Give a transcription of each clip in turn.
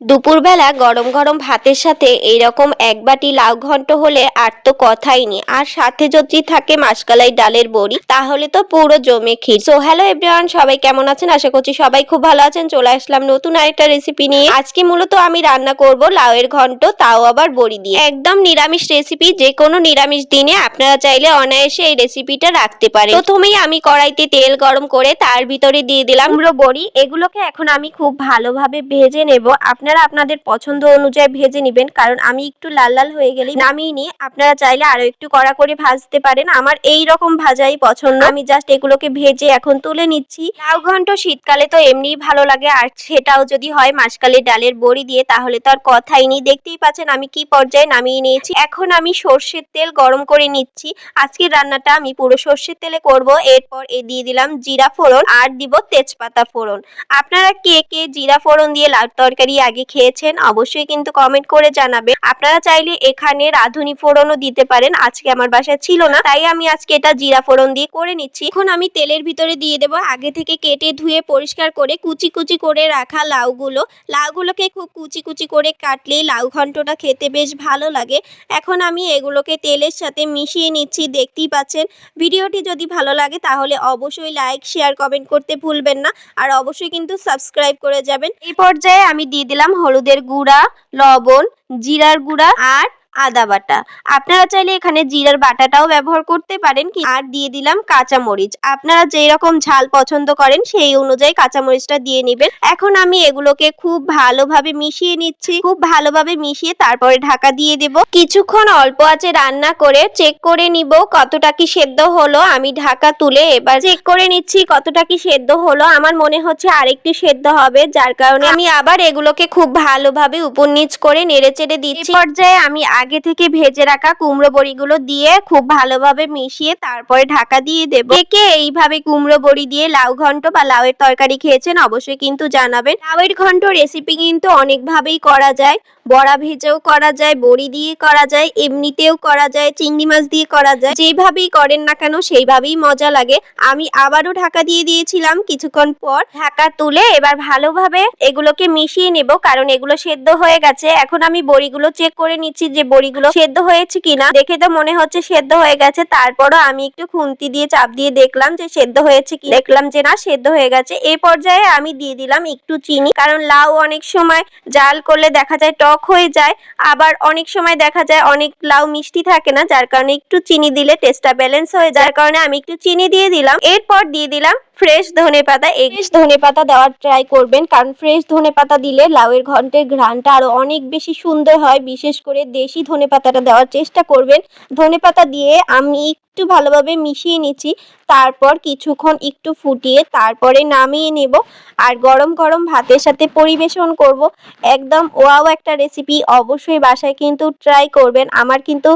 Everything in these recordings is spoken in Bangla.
দুপুরবেলা গরম গরম ভাতের সাথে এইরকম এক বাটি লাউ ঘন্ট হলে আর তো কথাই নেই। আর সাথে যদি থাকে মাসকালাই ডালের বড়ি, তাহলে তো পুরো জমে ক্ষীর। সো হ্যালো এভরিওয়ান সবাই কেমন আছেন? আশা করছি সবাই খুব ভালো আছেন। চলে আসলাম নতুন আরেকটা রেসিপি নিয়ে। আজকে মূলত আমি রান্না করব লাউয়ের ঘন্ট, তাও আবার বড়ি দিয়ে। একদম নিরামিষ রেসিপি যে কোনো নিরামিষ দিনে আপনারা চাইলে অনায়াসে এই রেসিপিটা রাখতে পারেন। প্রথমেই আমি কড়াইতে তেল গরম করে তার ভিতরে দিয়ে দিলাম বড়ি। এগুলোকে এখন আমি খুব ভালোভাবে ভেজে নেব। আপনারা আপনাদের পছন্দ অনুযায়ী ভেজে নেবেন, কারণ আমি একটু লাল লাল হয়ে গেলে নামিয়ে নিয়ে আপনারা চাইলে আরও একটু কড়া করে ভাজতে পারেন। আমার এই রকম ভাজাই পছন্দ। আমি জাস্ট এগুলোকে ভেজে এখন তুলে নিচ্ছি। লাউ ঘন্ট শীতকালে তো এমনিই ভালো লাগে, আর সেটাও যদি হয় মাসকালে ডালের বড়ি দিয়ে, তাহলে তো আর কথাই নেই। দেখতেই পাচ্ছেন আমি কি পর্যায়ে নামিয়ে নিয়েছি। এখন আমি সর্ষের তেল গরম করে নিচ্ছি। আজকের রান্নাটা আমি পুরো সর্ষের তেলে করব। এরপর এ দিয়ে দিলাম জিরা ফোড়ন আর দিব তেজপাতা ফোড়ন। আপনারা কে কে জিরা ফোড়ন দিয়ে লাউ তরকারি আগে খেয়েছেন, অবশ্যই কিন্তু কমেন্ট করে জানাবেন। আপনারা চাইলে এখানে রাঁধুনি ফোড়নও দিতে পারেন, আজকে আমার বাসায় ছিল না, তাই আমি আজকে এটা জিরা ফোড়ন দিয়ে করে নিচ্ছি। এখন আমি তেলের ভিতরে দিয়ে দেব, আগে থেকে কেটে ধুয়ে পরিষ্কার করে কুচি কুচি করে রাখা লাউগুলো। লাউগুলোকে খুব কুচি কুচি করে কাটলেই লাউ ঘন্টটা খেতে বেশ ভালো লাগে। এখন আমি এগুলোকে তেলের সাথে মিশিয়ে নিচ্ছি, দেখতেই পাচ্ছেন। ভিডিওটি যদি ভালো লাগে তাহলে অবশ্যই লাইক শেয়ার কমেন্ট করতে ভুলবেন না। আর অবশ্যই কিন্তু সাবস্ক্রাইব করে যাবেন। এই পর্যায়ে আমি দিয়ে দিলাম হলুদের গুঁড়া লবণ জিরার গুঁড়া আর আদা বাটা। আপনারা চাইলে এখানে জিরার বাটাটাও ব্যবহার করতে পারেন আর দিয়ে দিলাম কাঁচামরিচ। আপনারা যেই রকম ঝাল পছন্দ করেন, সেই অনুযায়ী কাঁচামরিচটা দিয়ে নেবেন। এখন আমি এগুলোকে খুব ভালোভাবে মিশিয়ে নিচ্ছি। খুব ভালোভাবে মিশিয়ে তারপরে ঢাকা দিয়ে দেব। কিছুক্ষণ অল্প আছে রান্না করে চেক করে নিব কতটা কি সেদ্ধ হলো। আমি ঢাকা তুলে এবার চেক করে নিচ্ছি কতটা কি সেদ্ধ হলো। আমার মনে হচ্ছে আরেকটু সেদ্ধ হবে, যার কারণে আমি আবার এগুলোকে খুব ভালোভাবে উপর নিচ করে নেড়ে চেড়ে দিচ্ছি। পর্যায়ে আমি আগে থেকে ভেজে রাখা কুমড়ো বড়িগুলো দিয়ে খুব ভালোভাবে মিশিয়ে তারপরে ঢাকা দিয়ে দেবো। একে এইভাবে কুমড়ো বড়ি দিয়ে লাউ ঘন্ট বা লাউয়ের তরকারি খেয়েছেন অবশ্যই কিন্তু জানাবেন। লাউয়ের ঘন্ট রেসিপি কিন্তু অনেকভাবেই করা যায়। বড়া ভেজেও করা যায়, বড়ি দিয়ে করা যায়, এমনিতেও করা যায়, চিংড়ি মাছ দিয়ে করা যায়, যেভাবেই করেন না কেন সেইভাবেই মজা লাগে। আমি আবারও ঢাকা দিয়ে দিয়েছিলাম, কিছুক্ষণ পর ঢাকা তুলে এবার ভালোভাবে এগুলোকে মিশিয়ে নেব, কারণ এগুলো সেদ্ধ হয়ে গেছে। এখন আমি বড়িগুলো চেক করে নিচ্ছি যে বড়িগুলো সেদ্ধ হয়েছে কিনা। দেখে তো মনে হচ্ছে সেদ্ধ হয়ে গেছে। তারপরও আমি একটু খুন্তি দিয়ে চাপ দিয়ে দেখলাম যে সেদ্ধ হয়েছে কি দেখলাম যে না, সেদ্ধ হয়ে গেছে। এই পর্যায়ে আমি দিয়ে দিলাম একটু চিনি, কারণ লাউ অনেক সময় জাল করলে দেখা যায় টক হয়ে যায়। আবার অনেক সময় দেখা যায় অনেক লাউ মিষ্টি থাকে না, যার কারণে একটু চিনি দিলে টেস্টটা ব্যালেন্স হয়ে যার কারণে আমি একটু চিনি দিয়ে দিলাম। এরপর দিয়ে দিলাম ফ্রেশ ধনে পাতা এই ফ্রেশ ধনে পাতা দেওয়ার ট্রাই করবেন, কারণ ফ্রেশ ধনে পাতা দিলে লাউয়ের ঘন্টের ঘ্রাণটা আরও অনেক বেশি সুন্দর হয়। বিশেষ করে দেশি ধনে পাতাটা দেওয়ার চেষ্টা করবেন। ধনে পাতা দিয়ে আমি একটু ভালোভাবে মিশিয়ে নিচ্ছি, তারপর কিছুক্ষণ একটু ফুটিয়ে তারপরে নামিয়ে নেব। আর গরম গরম ভাতের সাথে পরিবেশন করব। একদম ওয়াও একটা রেসিপি অবশ্যই বাসায় কিন্তু ট্রাই করবেন। আমার কিন্তু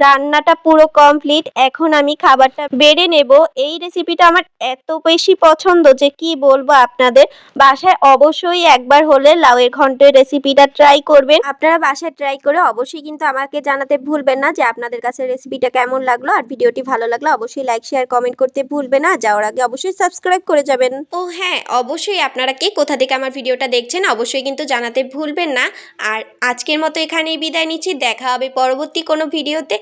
রান্নাটা পুরো কমপ্লিট এখন আমি খাবারটা বেড়ে নেব। এই রেসিপিটা আমার এত বেশি পছন্দ যে কি বলব আপনাদের? বাসায় অবশ্যই একবার হলে লাউয়ের ঘন্টের রেসিপিটা ট্রাই করবেন। আপনারা বাসায় ট্রাই করে অবশ্যই কিন্তু আমাকে জানাতে ভুলবেন না যে আপনাদের কাছে রেসিপিটা কেমন লাগল। আর ভিডিওটি ভালো লাগল অবশ্যই লাইক শেয়ার কমেন্ট করতে ভুলবেন না। যাওয়ার আগে অবশ্যই সাবস্ক্রাইব করে যাবেন। ও হ্যাঁ অবশ্যই আপনারা কে কোথা থেকে আমার ভিডিওটা দেখছেন অবশ্যই কিন্তু জানাতে ভুলবেন না। আর আজকের মতো এখানেই বিদায় নিচ্ছি। দেখা হবে পরবর্তী কোনো ভিডিওতে।